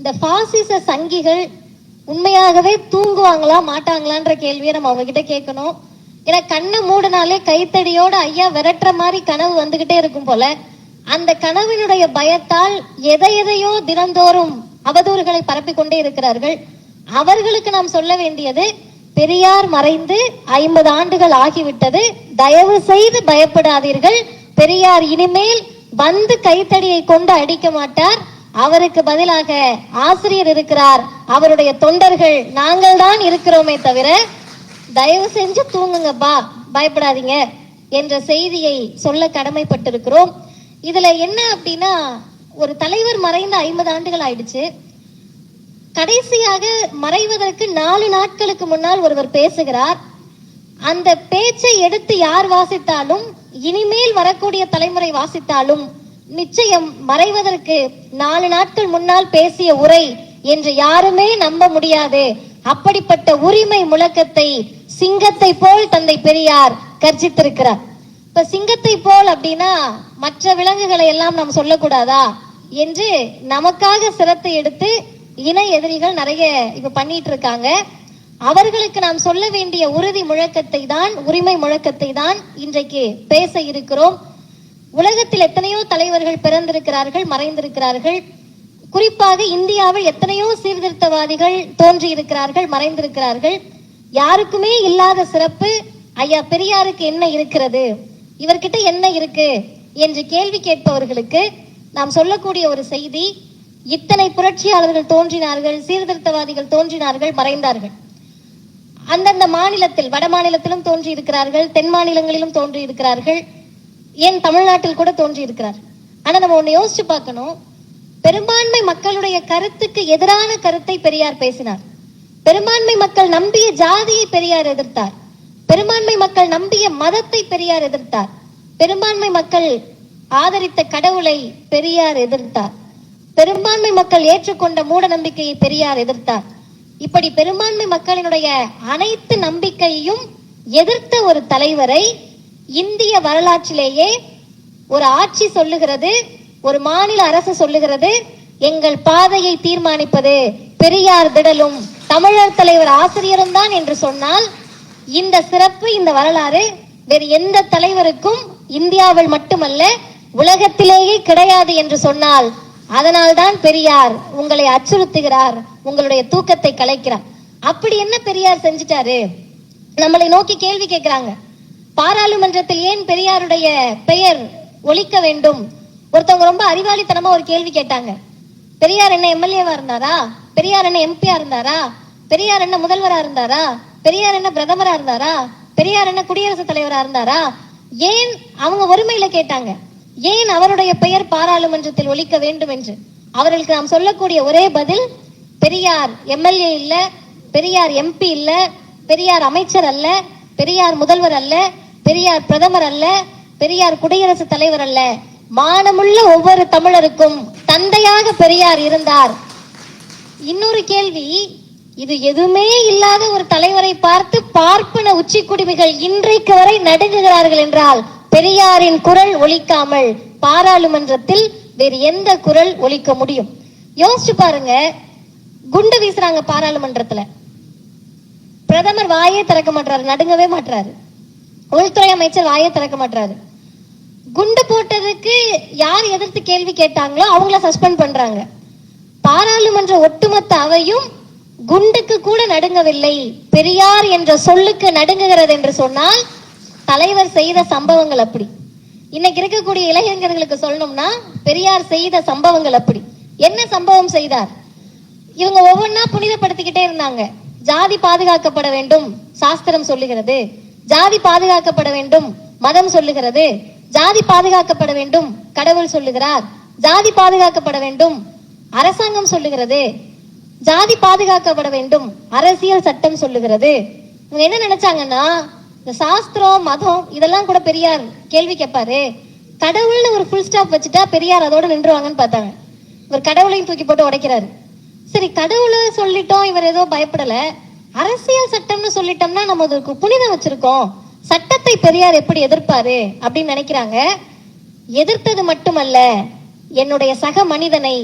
இந்த பாசிச சங்கிகள் உண்மையாகவே தூங்குவாங்களா மாட்டாங்களான்ற கேள்வியை நம்ம அவங்க கிட்ட கேட்கணும். ஏன்னா கண்ணை மூடினாலே கைத்தடியோட ஐயா விரட்டுற மாதிரி கனவு வந்துகிட்டே இருக்கும் போல அந்த கனவினுடைய பயத்தால் எதை எதையோ தினந்தோறும் அவதூறுகளை பரப்பிக்கொண்டே இருக்கிறார்கள். அவர்களுக்கு நாம் சொல்ல வேண்டியது பெரியார் மறைந்து ஐம்பது ஆண்டுகள் ஆகிவிட்டது தயவு செய்து பயப்படாதீர்கள் பெரியார் இனிமேல் வந்து கைத்தடியை கொண்டு அடிக்க மாட்டார் அவருக்கு பதிலாக ஆசிரியர் இருக்கிறார். அவருடைய தொண்டர்கள் நாங்கள் தான் இருக்கிறோமே தவிர தயவு செஞ்சு தூங்குங்கப்பா பயப்படாதீங்க என்ற செய்தியை சொல்ல கடமைப்பட்டிருக்கிறோம். இதுல என்ன அப்படின்னா ஒரு தலைவர் மறைந்த ஐம்பது ஆண்டுகள் ஆயிடுச்சு. கடைசியாக மறைவதற்கு நாலு நாட்களுக்கு முன்னால் ஒருவர் பேசுகிறார். அந்த பேச்சை எடுத்து யார் வாசித்தாலும் இனிமேல் வரக்கூடிய தலைமுறை வாசித்தாலும் நிச்சயம் மறைவதற்கு நாலு நாட்கள் முன்னால் பேசிய உரை என்று யாருமே நம்ப முடியாது. அப்படிப்பட்ட உரிமை முழக்கத்தை சிங்கத்தை போல் தந்தை பெரியார் கர்ஜித்திருக்கிறார். இப்ப சிங்கத்தை போல் அப்படின்னா மற்ற விலங்குகளை எல்லாம் நாம் சொல்லக்கூடாதா? என்று நமக்காக சிரத்தை எடுத்து இன எதிரிகள் நிறைய இப்ப பண்ணிட்டு இருக்காங்க அவர்களுக்கு நாம் சொல்ல வேண்டிய உறுதி முழக்கத்தை தான் உரிமை முழக்கத்தை தான் இன்றைக்கு பேச இருக்கிறோம். உலகத்தில் எத்தனையோ தலைவர்கள் பிறந்திருக்கிறார்கள் மறைந்திருக்கிறார்கள். குறிப்பாக இந்தியாவில் எத்தனையோ சீர்திருத்தவாதிகள் தோன்றியிருக்கிறார்கள் மறைந்திருக்கிறார்கள். யாருக்குமே இல்லாத சிறப்பு ஐயா பெரியாருக்கு என்ன இருக்கிறது? இவர்கிட்ட என்ன இருக்கு? என்று கேள்வி கேட்பவர்களுக்கு நாம் சொல்லக்கூடிய ஒரு செய்தி இத்தனை புரட்சியாளர்கள் தோன்றினார்கள் சீர்திருத்தவாதிகள் தோன்றினார்கள் மறைந்தார்கள். அந்தந்த மாநிலத்தில் வட மாநிலத்திலும் தோன்றியிருக்கிறார்கள் தென் மாநிலங்களிலும் தோன்றி இருக்கிறார்கள் ஏன் தமிழ்நாட்டில் கூட தோன்றி இருக்கிறார் ஆனா நம்ம ஒண்ணு யோசிச்சு பார்க்கணும். பெரும்பான்மை மக்களுடைய கருத்துக்கு எதிரான கருத்தை பெரியார் பேசினார். பெரும்பான்மை மக்கள் நம்பிய ஜாதியை பெரியார் எதிர்த்தார். பெரும்பான்மை மக்கள் நம்பிய மதத்தை பெரியார் எதிர்த்தார். பெரும்பான்மை மக்கள் ஆதரித்த கடவுளை பெரியார் எதிர்த்தார். பெரும்பான்மை மக்கள் ஏற்றுக்கொண்ட மூட நம்பிக்கையை பெரியார் எதிர்த்தார். இப்படி பெரும்பான்மை மக்களினுடைய அனைத்து நம்பிக்கையையும் எதிர்த்த ஒரு தலைவரை இந்திய வரலாற்றிலேயே ஒரு ஆட்சி சொல்லுகிறது ஒரு மாநில அரசு சொல்லுகிறது எங்கள் பாதையை தீர்மானிப்பது பெரியார் திடலும் தமிழர் தலைவர் ஆசிரியரும் தான் என்று சொன்னால் இந்த சிறப்பு இந்த வரலாறு வேறு எந்த தலைவருக்கும் இந்தியாவில் மட்டுமல்ல உலகத்திலேயே கிடையாது என்று சொன்னால் அதனால்தான் பெரியார் உங்களை அச்சுறுத்துகிறார் உங்களுடைய தூக்கத்தை கலைக்கிறார். அப்படி என்ன பெரியார் செஞ்சிட்டாரு? நம்மளை நோக்கி கேள்வி கேட்கிறாங்க. பாராளுமன்றத்தில் ஏன் பெரியாருடைய பெயர் ஒழிக்க வேண்டும்? ஒருத்தவங்க ரொம்ப அறிவாளித்தனமா ஒரு கேள்வி கேட்டாங்க. பெரியார் என்ன எம்எல்ஏவா இருந்தாரா? பெரியார் என்ன எம்பியா இருந்தாரா? பெரியார் என்ன முதல்வரா இருந்தாரா? பெரியார் என்ன பிரதமரா இருந்தாரா? பெரியார் என்ன குடியரசுத் தலைவரா இருந்தாரா? ஏன் அவங்க ஒருமையில கேட்டாங்க. ஏன் அவருடைய பெயர் பாராளுமன்றத்தில் ஒழிக்க வேண்டும் என்று? அவர்களுக்கு நாம் சொல்லக்கூடிய ஒரே பதில் பெரியார் எம்எல்ஏ இல்ல பெரியார் எம்பி இல்ல பெரியார் அமைச்சர் அல்ல பெரியார் முதல்வர் அல்ல பெரியார் பிரதமர் அல்ல பெரியார் குடியரசு தலைவர் அல்ல. மானமுள்ள ஒவ்வொரு தமிழருக்கும் தந்தையாக பெரியார் இருந்தார். இன்னொரு கேள்வி இது எதுவுமே இல்லாத ஒரு தலைவரை பார்த்து பார்ப்பன உச்சி குடிமைகள் இன்றைக்கு வரை நடுங்குகிறார்கள் என்றால் பெரியாரின் குரல் ஒலிக்காமல் பாராளுமன்றத்தில் வேறு எந்த குரல் ஒலிக்க முடியும்? யோசிச்சு பாருங்க குண்டு வீசுறாங்க பாராளுமன்றத்துல. பிரதமர் வாயே திறக்க மாட்டாரு நடுங்கவே மாட்டாரு உள்துறை அமைச்சர் வாயை திறக்க மாட்டாரு குண்டு போட்டதுக்கு யார் எதிர்த்து கேள்வி கேட்டாங்களோ அவங்கள சஸ்பெண்ட் பண்றாங்க. பாராளுமன்ற ஒட்டுமொத்த அவையும் குண்டுக்கு கூட நடுங்கவில்லை. பெரியார் என்ற சொல்லுக்கு நடுங்குகிறது என்று சொன்னால் தலைவர் செய்த சம்பவங்கள் அப்படி. இன்னைக்கு இருக்கக்கூடிய இளைஞர்களுக்கு சொல்லணும்னா பெரியார் செய்த சம்பவங்கள் அப்படி. என்ன சம்பவம் செய்தார்? இவங்க ஒவ்வொன்னா புனிதப்படுத்திக்கிட்டே இருந்தாங்க. ஜாதி பாதுகாக்கப்பட வேண்டும் சாஸ்திரம் சொல்லுகிறது. ஜாதி பாதுகாக்கப்பட வேண்டும் மதம் சொல்லுகிறது. ஜாதி பாதுகாக்கப்பட வேண்டும் கடவுள் சொல்லுகிறார். ஜாதி பாதுகாக்கப்பட வேண்டும் அரசாங்கம் சொல்லுகிறது. ஜாதி பாதுகாக்கப்பட வேண்டும் அரசியல் சட்டம் சொல்லுகிறது. இவங்க என்ன நினைச்சாங்கன்னா இந்த சாஸ்திரம் மதம் இதெல்லாம் கூட பெரியார் கேள்வி கேட்பாரு கடவுள்னு ஒரு ஃபுல் ஸ்டாப் வச்சுட்டா பெரியார் அதோட நின்றுவாங்கன்னு பார்த்தாங்க. இவர் கடவுளையும் தூக்கி போட்டு உடைக்கிறாரு. சரி கடவுளை சொல்லிட்டோம் இவர் ஏதோ பயப்படல. அரசியல் சட்டம்னு சொல்லிட்டோம்னா நம்ம அதுக்கு புனிதம் வச்சிருக்கோம். சட்டத்தை பெரியார் எப்படி எதிர்ப்பாரு அப்படின்னு நினைக்கிறாங்க. எதிர்த்தது மட்டுமல்ல என்னுடைய சக மனிதனை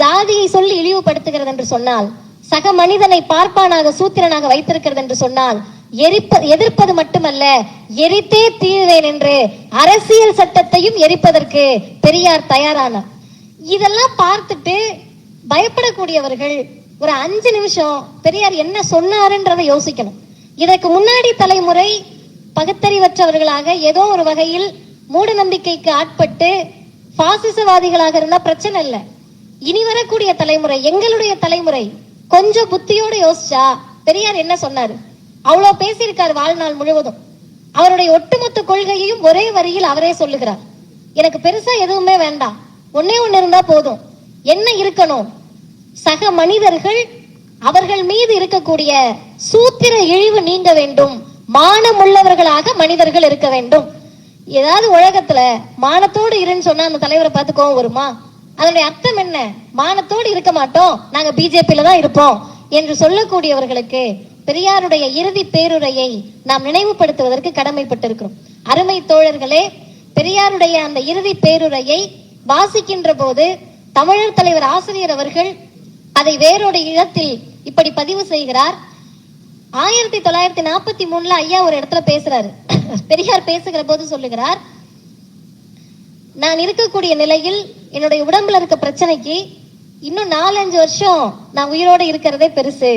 ஜாதியை சொல்லி இழிவுபடுத்துகிறது என்று சொன்னால் சக மனிதனை பார்ப்பானாக சூத்திரனாக வைத்திருக்கிறது என்று சொன்னால் எரிப்ப எதிர்ப்பது மட்டுமல்ல எரித்தே தீர்வேன் என்று அரசியல் சட்டத்தையும் எரிப்பதற்கு பெரியார் தயாரானார். இதெல்லாம் பார்த்துட்டு பயப்படக்கூடியவர்கள் ஒரு அஞ்சு நிமிஷம் பெரியார் என்ன சொன்னாருன்றதை யோசிக்கணும். இதற்கு முன்னாடி தலைமுறை பகுத்தறிவற்றவர்களாக ஏதோ ஒரு வகையில் மூட நம்பிக்கைக்கு ஆட்பட்டு பாசிசவாதிகளாக இருந்தா பிரச்சனை இல்லை. இனி வரக்கூடிய தலைமுறை எங்களுடைய தலைமுறை கொஞ்சம் புத்தியோட யோசிச்சா பெரியார் என்ன சொன்னாரு? அவ்வளவு பேசியிருக்காரு வாழ்நாள் முழுவதும். அவருடைய ஒட்டுமொத்த கொள்கையையும் ஒரே வரியில் அவரே சொல்லுகிறார். எனக்கு பெருசா எதுவுமே வேண்டாம். ஒன்னே ஒண்ணு இருந்தா போதும். என்ன இருக்கணும்? சக மனிதர்கள் அவர்கள் மீது இருக்கக்கூடிய சூத்திர இழிவு நீங்க வேண்டும். மானம் உள்ளவர்களாக மனிதர்கள் இருக்க வேண்டும். ஏதாவது உலகத்துல மானத்தோடு இருன்னு சொன்னா அந்த தலைவரை பார்த்து கோவம் வருமா? அதனுடைய அர்த்தம் என்ன? மானத்தோடு இருக்க மாட்டோம். நாங்க பிஜேபியில தான் இருப்போம் என்று சொல்லக்கூடியவர்களுக்கு பெரியாருடைய இறுதி பேருரையை நாம் நினைவுபடுத்துவதற்கு கடமைப்பட்டிருக்கிறோம். அருமை தோழர்களே பெரியாருடைய அந்த இறுதி பேருரையை வாசிக்கின்ற போது தமிழர் தலைவர் ஆசிரியர் அவர்கள் அதை வேறொரு இடத்தில் இப்படி பதிவு செய்கிறார். ஆயிரத்தி தொள்ளாயிரத்தி நாற்பத்தி மூணுல ஐயா ஒரு இடத்துல பேசுறாரு. பெரியார் பேசுகிற போது சொல்லுகிறார் நான் இருக்கக்கூடிய நிலையில் என்னுடைய உடம்புல இருக்க பிரச்சனைக்கு இன்னும் நாலஞ்சு வருஷம் நான் உயிரோட இருக்கிறதே பெருசு.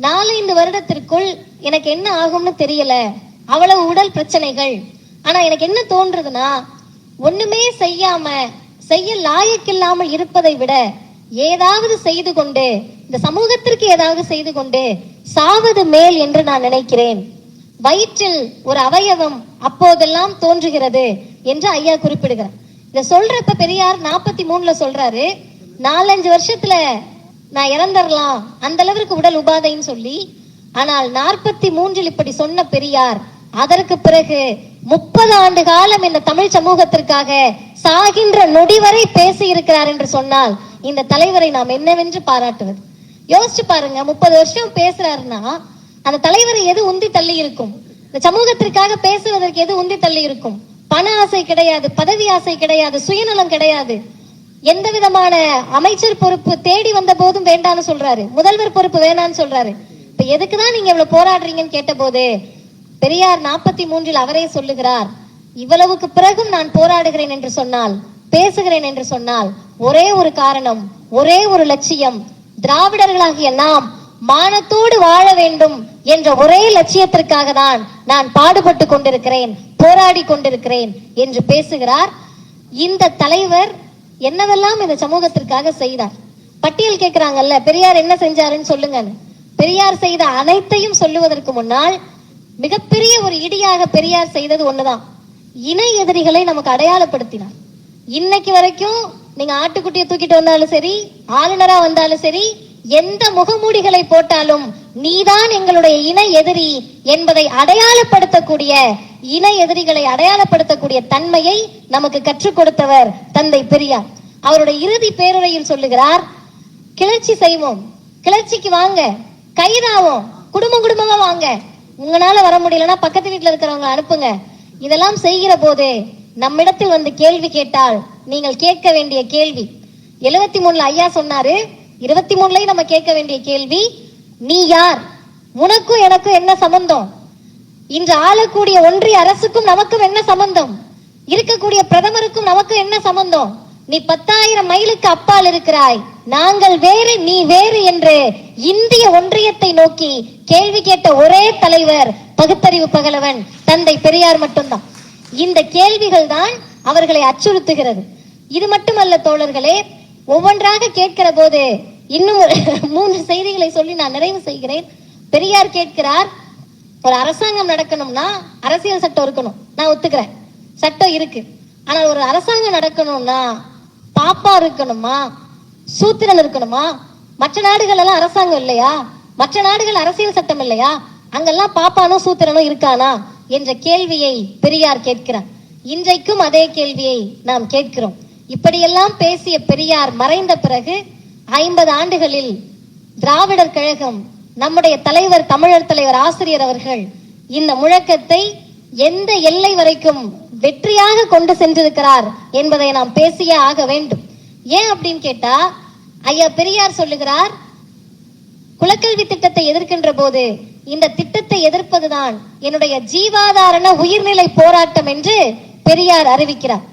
நாலஞ்சு வருடத்திற்குள் எனக்கு என்ன ஆகும்னு தெரியல. அவ்வளவு உடல் பிரச்சனைகள். ஆனா எனக்கு என்ன தோன்றதுன்னா ஒண்ணுமே செய்யாம செய்ய லாயக்கில்லாமல் இருப்பதை விட ஏதாவது செய்து கொண்டு இந்த சமூகத்திற்கு ஏதாவது செய்து கொண்டு சாவது மேல் என்று நான் நினைக்கிறேன். வயிற்றில் ஒரு அவயவம் அப்போதெல்லாம் தோன்றுகிறது என்று ஐயா குறிப்பிடுகிறார். இத சொல்றப்ப பெரியார் நாற்பத்தி மூணுல சொல்றாரு நாலஞ்சு வருஷத்துல நான் இறந்துடலாம் அந்த அளவிற்கு உடல் உபாதைன்னு சொல்லி ஆனால் நாற்பத்தி மூன்றில் இப்படி சொன்ன பெரியார் அதற்கு பிறகு முப்பது ஆண்டு காலம் இந்த தமிழ் சமூகத்திற்காக சாகின்ற நொடி வரை பேசி இருக்கிறார் என்று சொன்னால் இந்த தலைவரை நாம் என்னவென்று பாராட்டுவது? யோசிச்சு பாருங்க முப்பது வருஷம் பேசுறாருன்னா அந்த தலைவரை எது உந்தி தள்ளி இருக்கும்? இந்த சமூகத்திற்காக பேசுவதற்கு எது உந்தி தள்ளி இருக்கும்? பண ஆசை கிடையாது பதவி ஆசை கிடையாது சுயநலம் கிடையாது. எந்த விதமான அமைச்சர் பொறுப்பு தேடி வந்த போதும் வேண்டாம்னு சொல்றாரு. முதல்வர் பொறுப்பு வேணாம்னு சொல்றாரு. இப்ப எதுக்குதான் நீங்க இவ்வளவு போராடுறீங்கன்னு கேட்ட போது பெரியார் நாற்பத்தி மூன்றில் அவரே சொல்லுகிறார் இவ்வளவுக்கு பிறகும் நான் போராடுகிறேன் என்று சொன்னால் பேசுகிறேன் என்று சொன்னால் ஒரே ஒரு காரணம் ஒரே ஒரு லட்சியம். திராவிடர்களாகிய நாம் மானத்தோடு வாழ வேண்டும் என்ற ஒரே லட்சியத்திற்காக தான் நான் பாடுபட்டு கொண்டிருக்கிறேன் போராடி கொண்டிருக்கிறேன் என்று பேசுகிறார். இந்த தலைவர் என்னவெல்லாம் இந்த சமூகத்திற்காக செய்தார்? பட்டியல் கேட்கிறாங்கல்ல பெரியார் என்ன செஞ்சாருன்னு சொல்லுங்கன்னு பெரியார் செய்த அனைத்தையும் சொல்லுவதற்கு முன்னால் மிகப்பெரிய ஒரு இடியாக பெரியார் செய்தது ஒண்ணுதான். இணை எதிரிகளை நமக்கு அடையாளப்படுத்தினார். இன்னைக்கு வரைக்கும் நீங்க ஆட்டுக்குட்டியை தூக்கிட்டு வந்தாலும் சரி ஆளுநரா வந்தாலும் சரி எந்த முகமூடிகளை போட்டாலும் நீதான் எங்களுடைய இன எதிரி என்பதை அடையாளப்படுத்தக்கூடிய இன எதிரிகளை அடையாளப்படுத்தக்கூடிய தன்மையை நமக்கு கற்றுக் கொடுத்தவர் தந்தை பெரியார். அவருடைய இறுதி பேருரையில் சொல்லுகிறார் கிளர்ச்சி செய்வோம் கிளர்ச்சிக்கு வாங்க கைதாவோம் குடும்பம் குடும்பமா வாங்க. உங்களால வர முடியலன்னா பக்கத்து வீட்டுல இருக்கிறவங்க அனுப்புங்க. இதெல்லாம் செய்கிற போது நம்மிடத்தில் வந்து கேள்வி கேட்டால் நீங்கள் கேட்க வேண்டிய கேள்வி. எழுவத்தி மூணுல ஐயா சொன்னாரு இருபத்தி மூணுலயும் நம்ம கேட்க வேண்டிய கேள்வி நீ யார்? உனக்கும் எனக்கும் என்ன சம்பந்தம்? இன்று ஆளக்கூடிய ஒன்றிய அரசுக்கும் நமக்கும் என்ன சம்பந்தம்? இருக்கக்கூடிய பிரதமருக்கும் நமக்கும் என்ன சம்பந்தம்? நீ பத்தாயிரம் மைலுக்கு அப்பால் இருக்கிறாய். நாங்கள் வேறு நீ வேறு என்று இந்திய ஒன்றியத்தை நோக்கி கேள்வி கேட்ட ஒரே தலைவர் பகுத்தறிவு பகலவன் தந்தை பெரியார் மட்டும்தான். இந்த கேள்விகள் தான் அவர்களை அச்சுறுத்துகிறது. இது மட்டுமல்ல தோழர்களே ஒவ்வொன்றாக கேட்கிற போது இன்னும் ஒரு மூன்று செய்திகளை சொல்லி நான் நிறைவு செய்கிறேன். பெரியார் கேட்கிறார் ஒரு அரசாங்கம் நடக்கணும்னா அரசியல் சட்டம் இருக்கணும். நான் ஒத்துக்கிறேன். சட்டம் இருக்கு. ஆனால் ஒரு அரசாங்கம் நடக்கணும்னா பாப்பா இருக்கணுமா? சூத்திரன் இருக்கணுமா? மற்ற நாடுகள் எல்லாம் அரசாங்கம் இல்லையா? மற்ற நாடுகள் அரசியல் சட்டம் இல்லையா? அங்கெல்லாம் பாப்பானும் சூத்திரனும் இருக்கானா? என்ற கேள்வியை பெரியார் கேட்கிறார். இன்றைக்கும் அதே கேள்வியை நாம் கேட்கிறோம். இப்படியெல்லாம் பேசிய பெரியார் மறைந்த பிறகு ஐம்பது ஆண்டுகளில் திராவிடர் கழகம் நம்முடைய தலைவர் தமிழர் தலைவர் ஆசிரியர் அவர்கள் இந்த முழக்கத்தை எந்த எல்லை வரைக்கும் வெற்றியாக கொண்டு சென்றிருக்கிறார் என்பதை நாம் பேசியே ஆக வேண்டும். ஏன் அப்படின்னு கேட்டா ஐயா பெரியார் சொல்லுகிறார் குலக்கல்வி திட்டத்தை எதிர்க்கின்ற போது இந்த திட்டத்தை எதிர்ப்பதுதான் என்னுடைய ஜீவாதாரண உயிர்நிலை போராட்டம் என்று பெரியார் அறிவிக்கிறார்.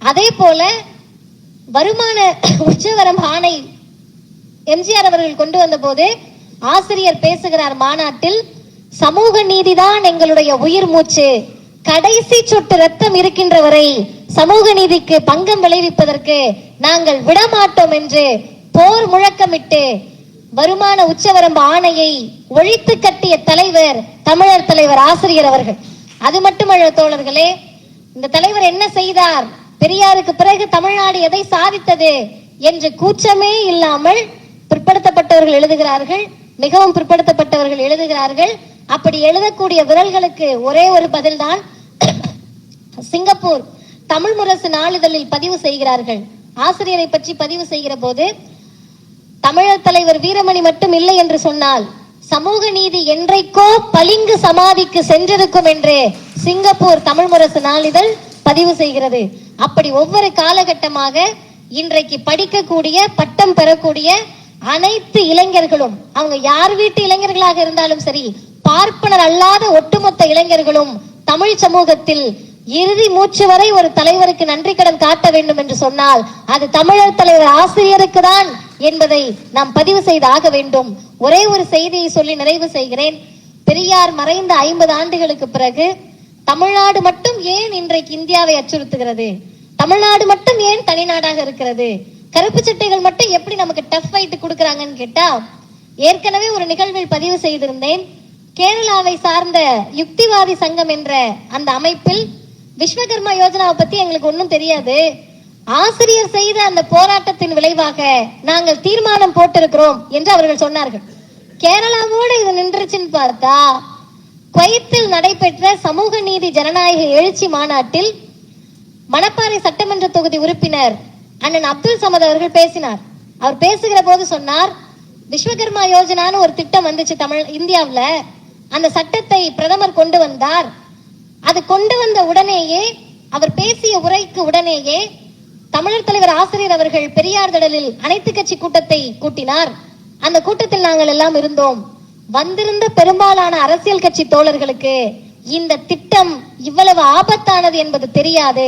அதே போல வருமான உச்சவரம் ஆணை எம்ஜிஆர் அவர்கள் கொண்டு வந்த போது ஆசிரியர் பேசுகிறார் மாநாட்டில் சமூக நீதிதான் எங்களுடைய உயிர் மூச்சு. கடைசி சொட்டு ரத்தம் இருக்கின்ற வரை சமூக நீதிக்கு பங்கம் விளைவிப்பதற்கு நாங்கள் விடமாட்டோம் என்று போர் முழக்கமிட்டு வருமான உச்சவரம்பு ஆணையை ஒழித்து கட்டிய தலைவர் தமிழர் தலைவர் ஆசிரியர் அவர்கள். அது மட்டுமல்ல தோழர்களே இந்த தலைவர் என்ன செய்தார்? பெரியாருக்கு பிறகு தமிழ்நாடு எதை சாதித்தது என்று கூச்சமே இல்லாமல் பிற்படுத்தப்பட்டவர்கள் எழுதுகிறார்கள் மிகவும் பிற்படுத்தப்பட்டவர்கள் எழுதுகிறார்கள். அப்படி எழுதக்கூடிய விரல்களுக்கு ஒரே ஒரு பதில்தான் சிங்கப்பூர். தமிழ் முரசு நாளிதழில் பதிவு செய்கிறார்கள். ஆசிரியரை பற்றி பதிவு செய்கிற போது தமிழர் தலைவர் வீரமணி மட்டும் இல்லை என்று சொன்னால் சமூக நீதி என்றைக்கோ பளிங்கு சமாதிக்கு சென்றிருக்கும் என்று சிங்கப்பூர் தமிழ் முரசு நாளிதழ் பதிவு செய்கிறது. அப்படி ஒவ்வொரு காலகட்டமாக இன்றைக்கு படிக்கக்கூடிய பட்டம் பெறக்கூடிய அனைத்து இளைஞர்களும் அவங்க யார் வீட்டு இளைஞர்களாக இருந்தாலும் சரி பார்ப்பனர் அல்லாத ஒட்டுமொத்த இளைஞர்களும் தமிழ் சமூகத்தில் இறுதி மூச்சு வரை ஒரு தலைவருக்கு நன்றி கடன் காட்ட வேண்டும் என்று சொன்னால் அது தமிழர் தலைவர் ஆசிரியருக்கு தான் என்பதை நாம் பதிவு செய்து ஆக வேண்டும். ஒரே ஒரு செய்தியை சொல்லி நிறைவு செய்கிறேன். பெரியார் மறைந்த ஐம்பது ஆண்டுகளுக்கு பிறகு தமிழ்நாடு மட்டும் ஏன் இன்றைக்கு இந்தியாவை அச்சுறுத்துகிறது? தமிழ்நாடு மட்டும் ஏன் தனிநாடாக இருக்கிறது? கருப்பு சட்டைகள் மட்டும் எப்படி நமக்கு டஃப் ஃபைட் கொடுக்கறாங்கன்னு கேட்டா ஏற்கனவே ஒரு நிகழ்வில் பதிவு செய்திருந்தேன். கேரளாவை சார்ந்த யுக்திவாதி சங்கம் என்ற அந்த அமைப்பில் விஸ்வகர்மா யோஜனாவை பத்தி எங்களுக்கு ஒன்றும் தெரியாது. ஆசிரியர் செய்த அந்த போராட்டத்தின் விளைவாக நாங்கள் தீர்மானம் போட்டிருக்கிறோம் என்று அவர்கள் சொன்னார்கள். கேரளாவோடு இது நின்றுச்சுன்னு பார்த்தா குவைத்தில் நடைபெற்ற சமூக நீதி ஜனநாயக எழுச்சி மாநாட்டில் மணப்பாறை சட்டமன்ற தொகுதி உறுப்பினர் அண்ணன் அப்துல் சமத் அவர்கள் பேசினார். அவர் பேசுகிற போது சொன்னார் விஸ்வகர்மா யோஜனான்னு ஒரு திட்டம் வந்துச்சு தமிழ் இந்தியாவில். அந்த சட்டத்தை பிரதமர் கொண்டு வந்தார். அது கொண்டு வந்த உடனேயே அவர் பேசிய உரைக்கு உடனேயே தமிழர் தலைவர் ஆசிரியர் அவர்கள் பெரியார் திடலில் அனைத்து கட்சி கூட்டத்தை கூட்டினார். அந்த கூட்டத்தில் நாங்கள் எல்லாம் இருந்தோம். வந்திருந்த பெரும்பாலான அரசியல் கட்சி தோழர்களுக்கு இந்த திட்டம் இவ்வளவு ஆபத்தானது என்பது தெரியாது.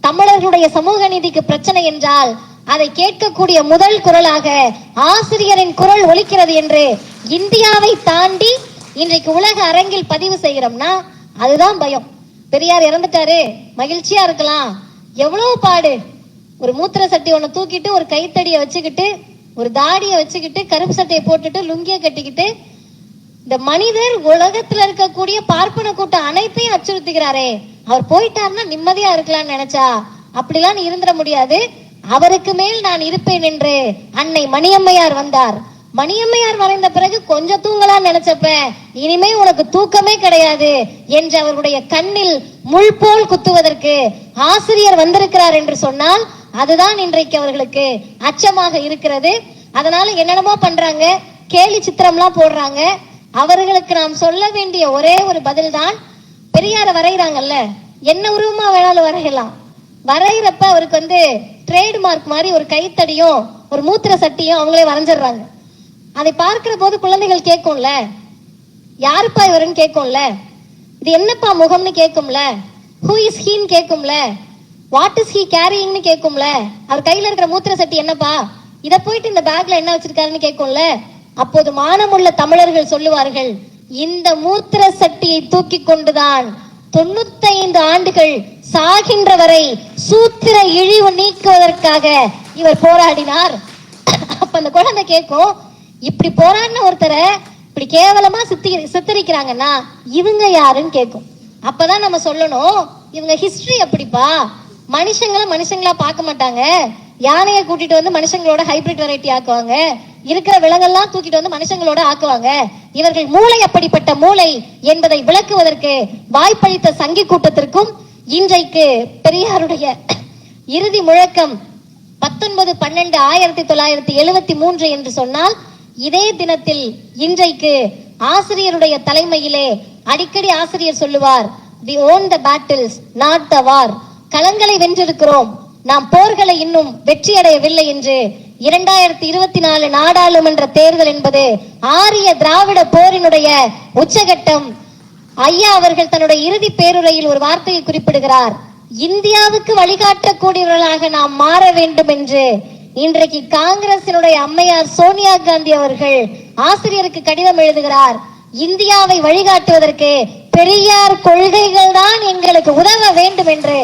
தமிழர்களுடைய சமூக நீதிக்கு பிரச்சனை என்றால் அதை கேட்கக்கூடிய முதல் குரலாக ஆசிரியரின் குரல் ஒலிக்கிறது என்று இந்தியாவை தாண்டி இன்றைக்கு உலக அரங்கில் பதிவு செய்கிறோம்னா அதுதான் பயம். பெரியார் இறந்துட்டாரு மகிழ்ச்சியா இருக்கலாம். எவ்வளவு பாடு. ஒரு மூத்திர சட்டி ஒண்ணு தூக்கிட்டு ஒரு கைத்தடியை வச்சுக்கிட்டு ஒரு தாடியை வச்சுக்கிட்டு கருப்பு சட்டையை போட்டுட்டு லுங்கிய கட்டிக்கிட்டு இந்த மனிதர் உலகத்துல இருக்கக்கூடிய பார்ப்பன கூட்டம் அனைத்தையும் அச்சுறுத்துகிறாரே. அவர் போயிட்டாருன்னா நிம்மதியா இருக்கலாம்னு நினைச்சா? அப்படிலாம் இருந்துட முடியாது. அவருக்கு மேல் நான் இருப்பேன் என்று அன்னை மணியம்மையார் வந்தார். மணியம்மையார் வரைந்த பிறகு கொஞ்சம் தூங்கலாம் நினைச்சப்ப இனிமே உனக்கு தூக்கமே கிடையாது என்று அவருடைய கண்ணில் முள் போல் குத்துவதற்கு ஆசிரியர் வந்திருக்கிறார் என்று சொன்னால் அதுதான் இன்றைக்கு அவர்களுக்கு அச்சமாக இருக்கிறது. அதனால என்னென்னமோ பண்றாங்க. கேலி சித்திரம்லாம் போடுறாங்க. அவர்களுக்கு நாம் சொல்ல வேண்டிய ஒரே ஒரு பதில் தான் பெரியார வரைகிறாங்கல்ல. என்ன உருவமா வேணாலும் வரையலாம். வரைகிறப்ப அவருக்கு வந்து ட்ரேட்மார்க் மாதிரி ஒரு கைத்தடியும் ஒரு மூத்திர சட்டியும் அவங்களே வரைஞ்சிடுறாங்க. அதை பார்க்கிற போது குழந்தைகள் கேட்கும்ல. யாருப்பா இவருன்னு கேட்கும்ல. இது என்னப்பா முகம்னு கேட்கும்ல. ஹூ இஸ் ஹீன்னு கேட்கும்ல. வாட் இஸ் ஹீ கேரிங்னு கேட்கும்ல. அவர் கையில இருக்கிற மூத்திர சட்டி என்னப்பா? இதை போயிட்டு இந்த பேக்ல என்ன வச்சிருக்காருன்னு கேட்கும்ல. அப்போது மானமுள்ள தமிழர்கள் சொல்லுவார்கள் இந்த மூத்திர சட்டியை தூக்கி கொண்டுதான் தொண்ணூத்தைந்து ஆண்டுகள் சாகின்ற வரை சூத்திர இழிவு நீக்குவதற்காக இவர் போராடினார். அப்ப அந்த குழந்தை கேட்கும் இப்படி போராடின ஒருத்தரை இப்படி கேவலமா சித்தி சித்தரிக்கிறாங்கன்னா இவங்க யாருன்னு கேட்கும். அப்பதான் நம்ம சொல்லணும் இவங்க ஹிஸ்டரி அப்படிப்பா மனுஷங்களை மனுஷங்களா பார்க்க மாட்டாங்க. யானையை கூட்டிட்டு வந்து மனுஷங்களோட ஹைபிரிட் வெரைட்டி ஆக்குவாங்க. இருக்கிற விலங்கெல்லாம் தூக்கிட்டு வந்து மனுஷங்களோட ஆக்குவாங்க. இவர்கள் மூளை அப்படிப்பட்ட மூளை என்பதை விளக்குவதற்கு வாய்ப்பளித்த சங்கி கூட்டத்திற்கும் இன்றைக்கு பெரியாருடைய இறுதி முழக்கம் பத்தொன்பது பன்னெண்டு ஆயிரத்தி தொள்ளாயிரத்தி எழுவத்தி மூன்று என்று சொன்னால் இதே தினத்தில் இன்றைக்கு ஆசிரியருடைய தலைமையிலே அடிக்கடி ஆசிரியர் சொல்லுவார் we won the battles not the war களங்களை வென்றிருக்கிறோம். நாம் போர்களை இன்னும் வெற்றியடையவில்லை என்று இரண்டாயிரத்தி இருபத்தி நாலு நாடாளுமன்ற தேர்தல் என்பது ஆரிய திராவிட போரினுடைய உச்சகட்டம். ஐயா அவர்கள் தன்னுடைய இறுதி பேருரையில் ஒரு வார்த்தையை குறிப்பிடுகிறார். இந்தியாவுக்கு வழிகாட்டக்கூடியவர்களாக நாம் மாற வேண்டும் என்று. இன்றைக்கு காங்கிரசினுடைய அம்மையார் சோனியா காந்தி அவர்கள் ஆசிரியருக்கு கடிதம் எழுதுகிறார். இந்தியாவை வழிகாட்டுவதற்கு பெரியார் கொள்கைகள் தான் எங்களுக்கு உதவ வேண்டும் என்று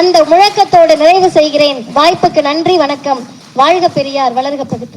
அந்த முழக்கத்தோடு நிறைவு செய்கிறேன். வாய்ப்புக்கு நன்றி வணக்கம். வாழ்க பெரியார் வளர்க பகுத்து.